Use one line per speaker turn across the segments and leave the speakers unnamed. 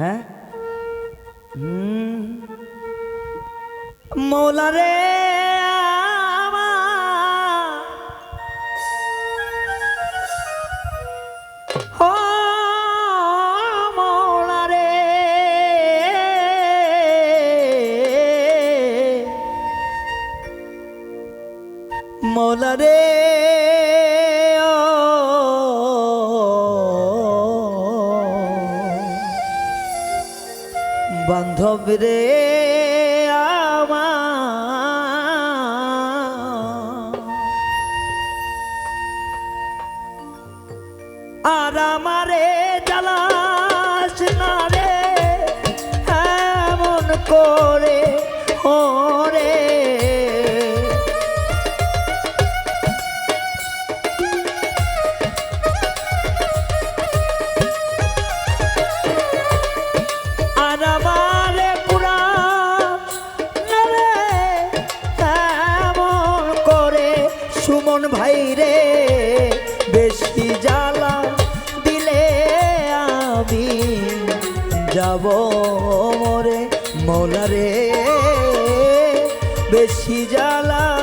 হ্যাঁ? মৌলা রে। মৌলা রে। সবরে আমার। আর আমার রে বেশি জ্বালা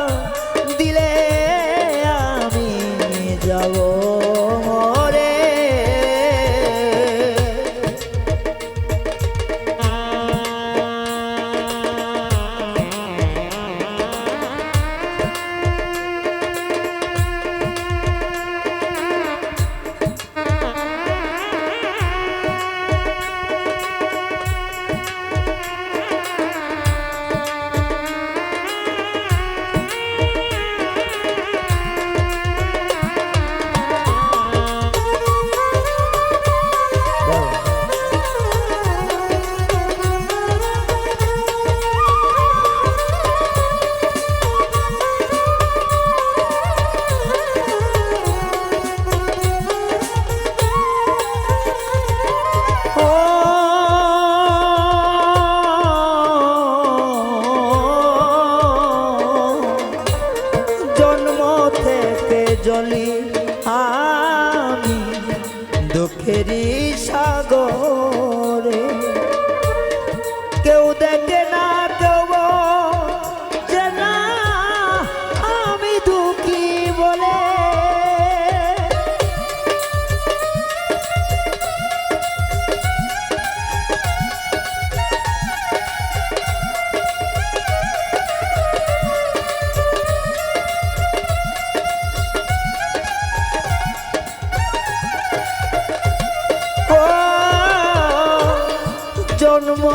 জন্ম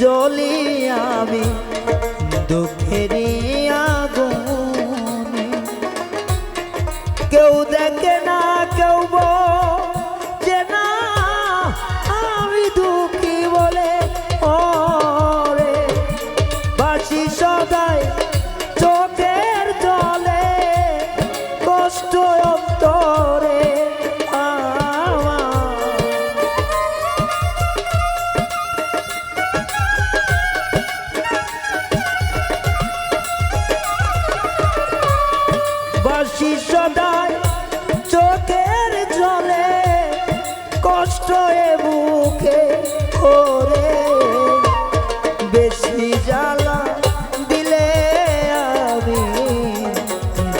জলি আমি দুঃখের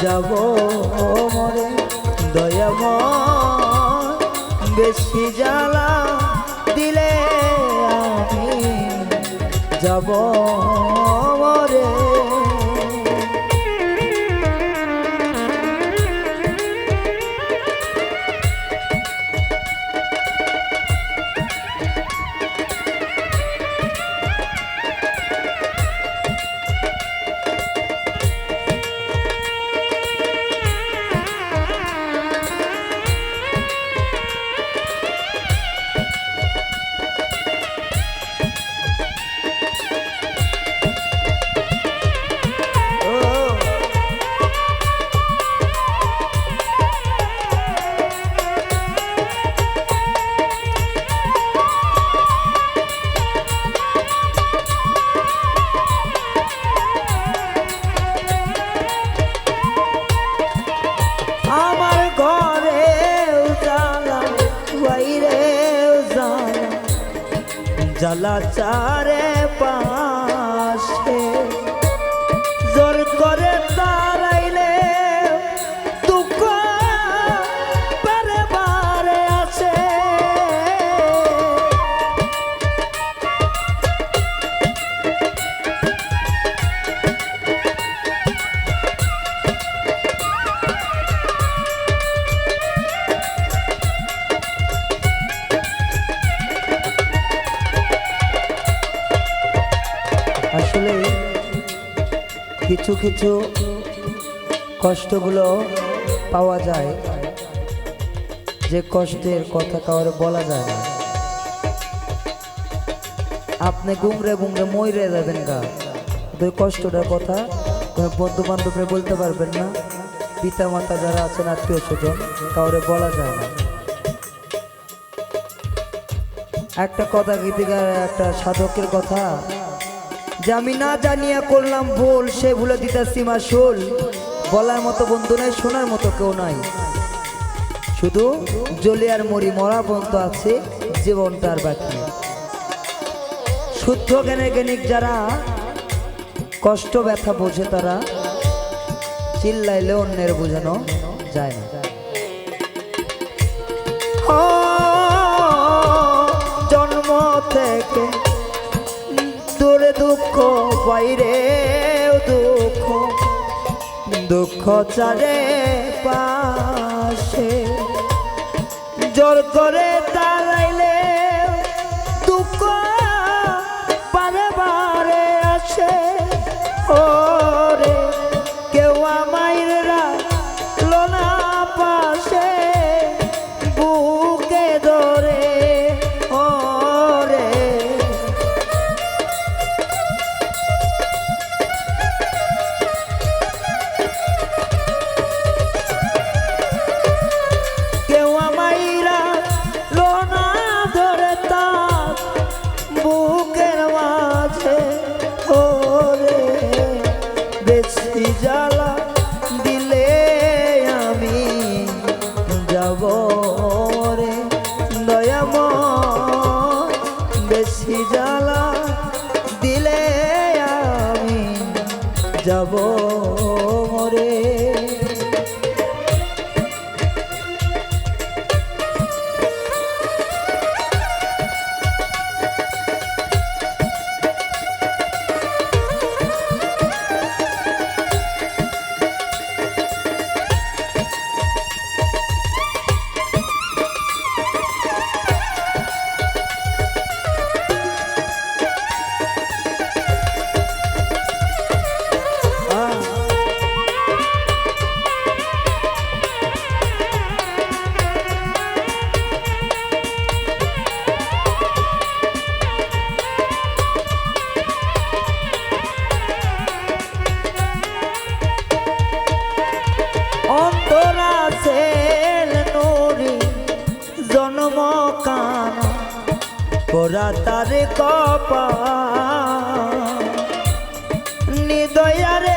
যাব মরে দয়াম বেশি জ্বালা দিলে আমি যাব জ্বালা চারে পাশে কিছু কিছু কষ্টগুলো পাওয়া যায়। যে কষ্টের কথা কাউরে বলা যায় না। আপনি গুমরে গুমরে মইরে যাবেন গা। ওই কষ্টটার কথা কোনো বন্ধু বান্ধবরে বলতে পারবেন না। পিতা মাতা যারা আছেন, আত্মীয় স্বজন, কাউরে বলা যায় না। একটা কথা গীতিকার, একটা সাধকের কথা যে আমি না জানিয়া করলাম ভুল, সে ভুলে দিতেছি মাসুল বলার মতো বন্ধু নাই, শোনার মতো কেউ নাই। শুধু জলিয়ার মরি মরা পর্যন্ত আছে জীবনটার বাকি শুদ্ধ জ্ঞানের জ্ঞানিক যারা, কষ্ট ব্যথা বোঝে তারা চিল্লাইলে অন্যের বোঝানো যায় না। বাইরে দুঃখ। দুঃখ চারে পাশে। জোর করে দাঁড়াইলে দুঃখ বারে বারে আসে। ওরে পরা পোরা তার কপা নিদয়ারে